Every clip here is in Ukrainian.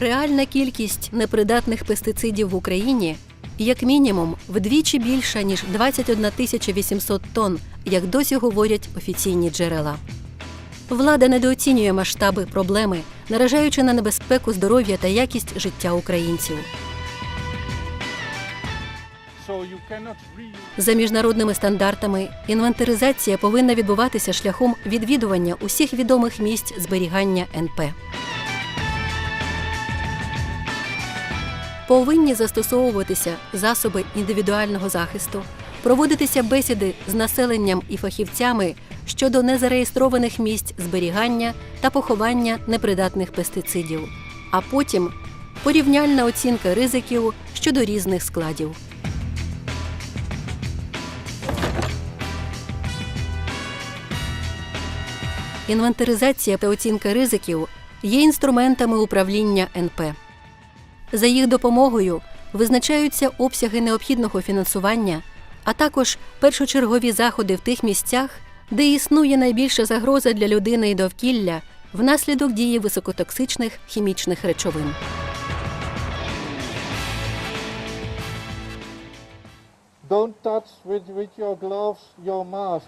Реальна кількість непридатних пестицидів в Україні як мінімум вдвічі більша ніж 21 тисяча 800 тонн, як досі говорять офіційні джерела. Влада недооцінює масштаби проблеми, наражаючи на небезпеку здоров'я та якість життя українців. За міжнародними стандартами інвентаризація повинна відбуватися шляхом відвідування усіх відомих місць зберігання НП. Повинні застосовуватися засоби індивідуального захисту, проводитися бесіди з населенням і фахівцями щодо незареєстрованих місць зберігання та поховання непридатних пестицидів, а потім порівняльна оцінка ризиків щодо різних складів. Інвентаризація та оцінка ризиків є інструментами управління НП. За їх допомогою визначаються обсяги необхідного фінансування, а також першочергові заходи в тих місцях, де існує найбільша загроза для людини і довкілля внаслідок дії високотоксичних хімічних речовин. Don't touch with, with your gloves your mask.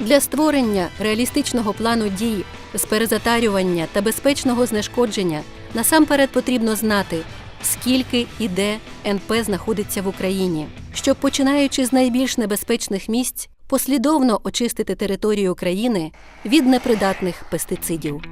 Для створення реалістичного плану дій з перезатарювання та безпечного знешкодження насамперед потрібно знати, скільки і де НП знаходиться в Україні, щоб, починаючи з найбільш небезпечних місць, послідовно очистити територію країни від непридатних пестицидів.